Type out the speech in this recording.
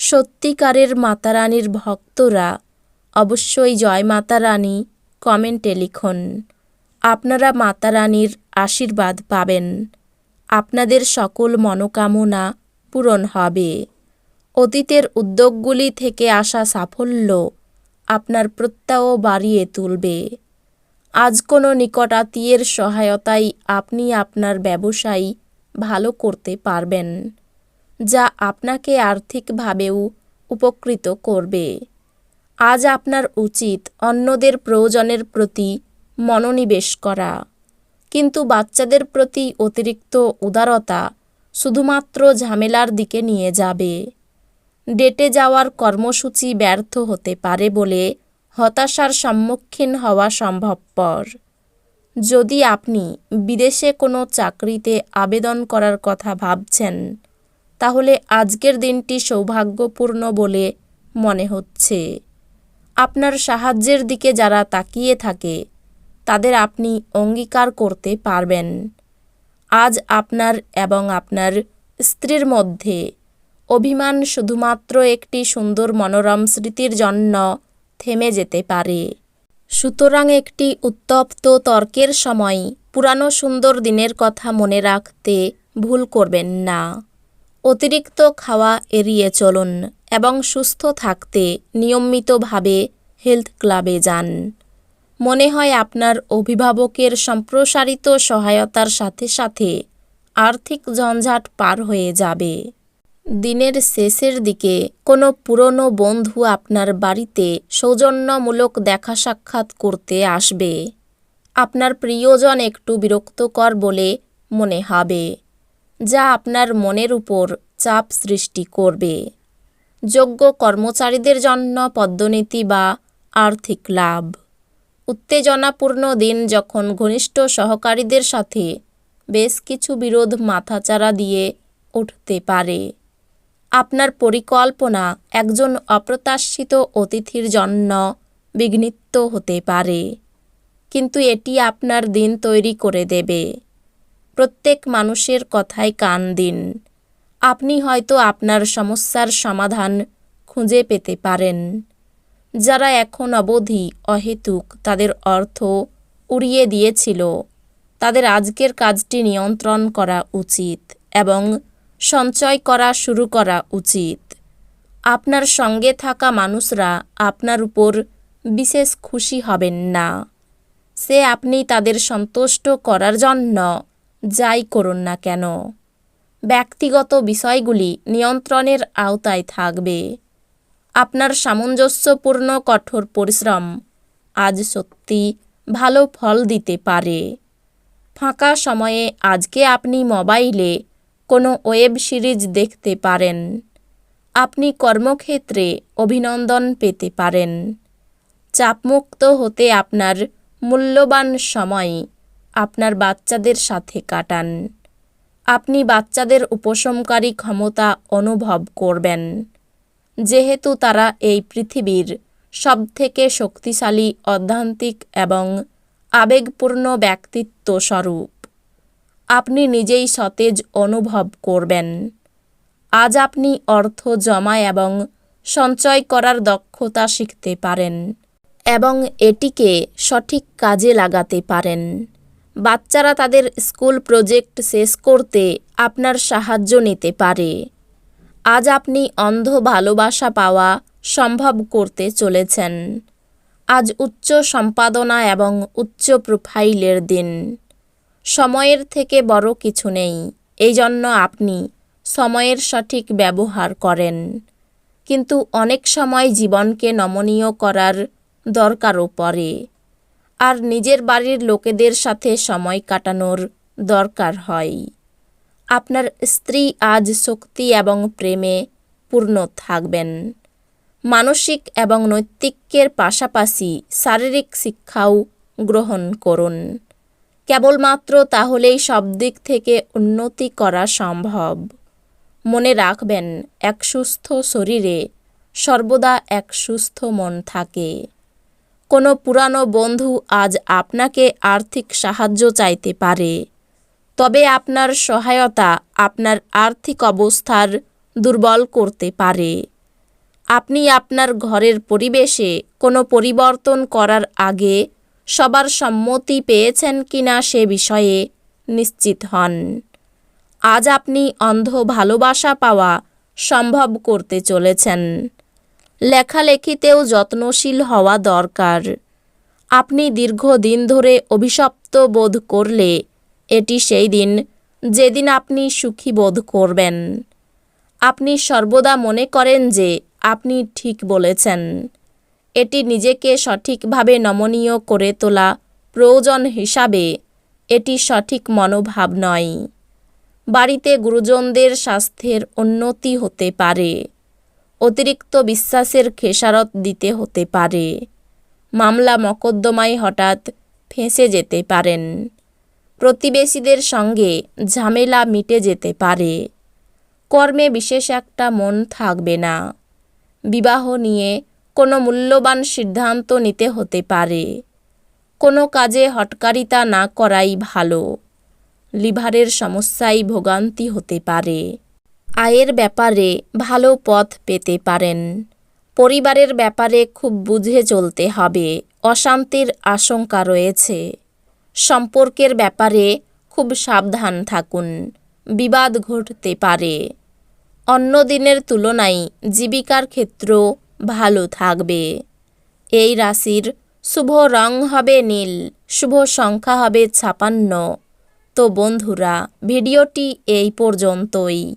সত্যিকারের মাতারানীর ভক্তরা অবশ্যই জয় মাতারানী কমেন্টে লিখুন। আপনারা মাতারানীর আশীর্বাদ পাবেন। আপনাদের সকল মনোকামনা পূরণ হবে। অতীতের উদ্যোগগুলি থেকে আসা সাফল্য আপনার প্রত্যাহ বাড়িয়ে তুলবে। আজ কোনো নিকটাত্মীয়ের সহায়তায় আপনি আপনার ব্যবসায় ভালো করতে পারবেন। যা আপনাকে আর্থিকভাবেও উপকৃত করবে। আজ আপনার উচিত অন্যদের প্রয়োজনের প্রতি মনোনিবেশ করা। কিন্তু বাচ্চাদের প্রতি অতিরিক্ত উদারতা শুধুমাত্র ঝামেলার দিকে নিয়ে যাবে। ডেটে যাওয়ার কর্মসূচি ব্যর্থ হতে পারে বলে হতাশার সম্মুখীন হওয়া সম্ভবপর। যদি আপনি বিদেশে কোনো চাকরিতে আবেদন করার কথা ভাবছেন তাহলে আজকের দিনটি সৌভাগ্যপূর্ণ বলে মনে হচ্ছে। আপনার সাহায্যের দিকে যারা তাকিয়ে থাকে, তাদের আপনি অঙ্গীকার করতে পারবেন। আজ আপনার এবং আপনার স্ত্রীর মধ্যে অভিমান শুধুমাত্র একটি সুন্দর মনোরম স্মৃতির জন্য থেমে যেতে পারে। সুতরাং একটি উত্তপ্ত তর্কের সময় পুরানো সুন্দর দিনের কথা মনে রাখতে ভুল করবেন না। অতিরিক্ত খাওয়া এড়িয়ে চলুন এবং সুস্থ থাকতে নিয়মিতভাবে হেলথ ক্লাবে যান। মনে হয় আপনার অভিভাবকের সম্প্রসারিত সহায়তার সাথে সাথে আর্থিক ঝঞ্ঝাট পার হয়ে যাবে। দিনের শেষের দিকে কোনো পুরনো বন্ধু আপনার বাড়িতে সৌজন্যমূলক দেখা সাক্ষাৎ করতে আসবে। আপনার প্রিয়জন একটু বিরক্তকর বলে মনে হবে। যা আপনার মনের উপর চাপ সৃষ্টি করবে। যোগ্য কর্মচারীদের জন্য পদ্মনীতি বা আর্থিক লাভ। উত্তেজনাপূর্ণ দিন যখন ঘনিষ্ঠ সহকারীদের সাথে বেশ কিছু বিরোধ মাথাচাড়া দিয়ে উঠতে পারে। আপনার পরিকল্পনা একজন অপ্রত্যাশিত অতিথির জন্য বিঘ্নিত হতে পারে। কিন্তু এটি আপনার দিন তৈরি করে দেবে। প্রত্যেক মানুষের কথায় কান দিন। আপনি হয়তো আপনার সমস্যার সমাধান খুঁজে পেতে পারেন। যারা এখন অবধি অহেতুক তাদের অর্থ উড়িয়ে দিয়েছিল, তাদের আজকের কাজটি নিয়ন্ত্রণ করা উচিত এবং সঞ্চয় করা শুরু করা উচিত। আপনার সঙ্গে থাকা মানুষরা আপনার উপর বিশেষ খুশি হবেন না। সে আপনি তাদের সন্তুষ্ট করার জন্য যাই করুন না কেন। ব্যক্তিগত বিষয়গুলি নিয়ন্ত্রণের আওতায় থাকবে। আপনার সামঞ্জস্যপূর্ণ কঠোর পরিশ্রম আজ সত্যি ভালো ফল দিতে পারে। ফাঁকা সময়ে আজকে আপনি মোবাইলে কোনো ওয়েব সিরিজ দেখতে পারেন। আপনি কর্মক্ষেত্রে অভিনন্দন পেতে পারেন। চাপমুক্ত হতে আপনার মূল্যবান সময় আপনার বাচ্চাদের সাথে কাটান। আপনি বাচ্চাদের উপশমকারী ক্ষমতা অনুভব করবেন। যেহেতু তারা এই পৃথিবীর সবথেকে শক্তিশালী, অধ্যান্তিক এবং আবেগপূর্ণ ব্যক্তিত্ব স্বরূপ। আপনি নিজেই সতেজ অনুভব করবেন। আজ আপনি অর্থ জমা এবং সঞ্চয় করার দক্ষতা শিখতে পারেন এবং এটিকে সঠিক কাজে লাগাতে পারেন। বাচ্চারা তাদের স্কুল প্রজেক্ট শেষ করতে আপনার সাহায্য নিতে পারে। আজ আপনি অন্ধ ভালোবাসা পাওয়া সম্ভব করতে চলেছেন। আজ উচ্চ সম্পাদনা এবং উচ্চ প্রোফাইলের দিন। সময়ের থেকে বড় কিছু নেই এই জন্য আপনি সময়ের সঠিক ব্যবহার করেন। কিন্তু অনেক সময় জীবনকে নমনীয় করার দরকারও পড়ে। আর নিজের বাড়ির লোকেদের সাথে সময় কাটানোর দরকার হয়। আপনার স্ত্রী আজ শক্তি এবং প্রেমে পূর্ণ থাকবেন। মানসিক এবং নৈতিকের পাশাপাশি শারীরিক শিক্ষাও গ্রহণ করুন। কেবলমাত্র তাহলেই সব দিক থেকে উন্নতি করা সম্ভব। মনে রাখবেন, এক সুস্থ শরীরে সর্বদা এক সুস্থ মন থাকে। কোনো পুরানো বন্ধু আজ আপনাকে আর্থিক সাহায্য চাইতে পারে। তবে আপনার সহায়তা আপনার আর্থিক অবস্থার দুর্বল করতে পারে। আপনি আপনার ঘরের পরিবেশে কোনো পরিবর্তন করার আগে সবার সম্মতি পেয়েছেন কিনা সে বিষয়ে নিশ্চিত হন। আজ আপনি অন্ধ ভালোবাসা পাওয়া সম্ভব করতে চলেছেন। লেখালেখিতেও যত্নশীল হওয়া দরকার। আপনি দীর্ঘদিন ধরে অভিশপ্ত বোধ করলে এটি সেই দিন যেদিন আপনি সুখী বোধ করবেন। আপনি সর্বদা মনে করেন যে আপনি ঠিক বলেছেন। এটি নিজেকে সঠিকভাবে নমনীয় করে তোলা প্রয়োজন হিসাবে এটি সঠিক মনোভাব নয়। বাড়িতে গুরুজনদের স্বাস্থ্যের উন্নতি হতে পারে। অতিরিক্ত বিশ্বাসের খেসারত দিতে হতে পারে। মামলা মকদ্দমায় হঠাৎ ফেঁসে যেতে পারেন। প্রতিবেশীদের সঙ্গে ঝামেলা মিটে যেতে পারে। কর্মে বিশেষ একটা মন থাকবে না। বিবাহ নিয়ে কোনো মূল্যবান সিদ্ধান্ত নিতে হতে পারে। কোনো কাজে হটকারিতা না করাই ভালো। লিভারের সমস্যায় ভোগান্তি হতে পারে। আয়ের ব্যাপারে ভালো পথ পেতে পারেন। পরিবারের ব্যাপারে খুব বুঝে চলতে হবে, অশান্তির আশঙ্কা রয়েছে। সম্পর্কের ব্যাপারে খুব সাবধান থাকুন, বিবাদ ঘটতে পারে। অন্য দিনের তুলনায় জীবিকার ক্ষেত্র ভালো থাকবে। এই রাশির শুভ রং হবে নীল, শুভ সংখ্যা হবে ছাপান্ন। তো বন্ধুরা, ভিডিওটি এই পর্যন্তই।